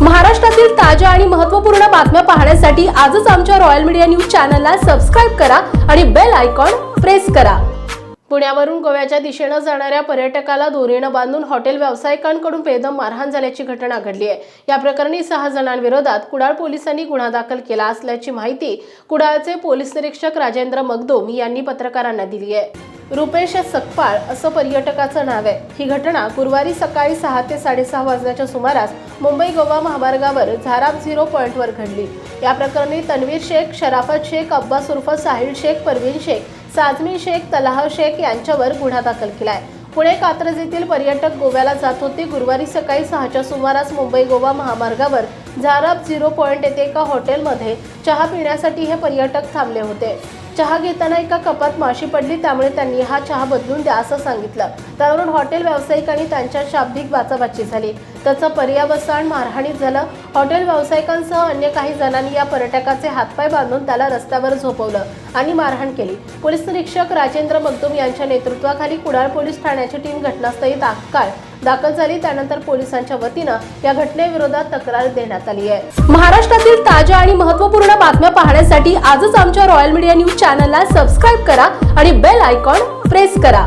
महाराष्ट्रातील ताज्या आणि महत्त्वपूर्ण बातम्या पाहण्यासाठी आजच आमच्या रॉयल मीडिया न्यूज चॅनलला सबस्क्राईब करा आणि बेल आयकॉन प्रेस करा. पुण्यावरून गोव्याच्या दिशेनं जाणाऱ्या पर्यटकाला दोरीनं बांधून हॉटेल व्यावसायिकांकडून बेदम मारहाण झाल्याची घटना घडली आहे. या प्रकरणी सहा जणांविरोधात कुडाळ पोलिसांनी गुन्हा दाखल केला असल्याची माहिती कुडाळचे पोलीस निरीक्षक राजेंद्र मगदोम यांनी पत्रकारांना दिली आहे. रुपेश सकपाळ असं पर्यटकाचं नाव आहे. ही घटना गुरुवारी सकाळी सहा ते साडेसहा वाजण्याच्या सुमारास मुंबई गोवा महामार्गावर झाराप झिरो पॉईंटवर घडली. या प्रकरणी तन्वीर शेख शराफत शेख अब्बास उर्फ साहिल शेख परवीन शेख साजमी शेख तलाह शेख यांच्यावर गुन्हा दाखल केलाय. पुणे कात्रज येथील पर्यटक गोव्याला जात होते गुरुवारी सकाळी सहाच्या सुमारास मुंबई गोवा महामार्गावर झाराप झिरो पॉईंट येथे एका हॉटेलमध्ये चहा पिण्यासाठी हे पर्यटक थांबले होते. चहा घेताना एका कपात माशी पडली त्यामुळे त्यांनी हा चहा बदलून द्या असं सांगितलं. त्यावरून हॉटेल व्यावसायिकांनी त्यांच्या शाब्दिक बाचाबाची झाली. त्याचं पर्यावसान मारहाणीत झालं. हॉटेल व्यावसायिकांसह अन्य काही जणांनी या पर्यटकाचे हातपाय बांधून त्याला रस्त्यावर झोपवलं आणि मारहाण केली. पोलीस निरीक्षक राजेंद्र मगदुम यांच्या नेतृत्वाखाली कुडाळ पोलीस ठाण्याची टीम घटनास्थळी तात्काळ दाखल झाली त्यानंतर पोलिसांच्या वतीनं या घटनेविरोधात तक्रार देण्यात आली आहे. महाराष्ट्रातील ताज्या आणि महत्त्वपूर्ण बातम्या पाहण्यासाठी आजच आमच्या रॉयल मीडिया न्यूज चॅनलला सबस्क्राईब करा आणि बेल आयकॉन प्रेस करा.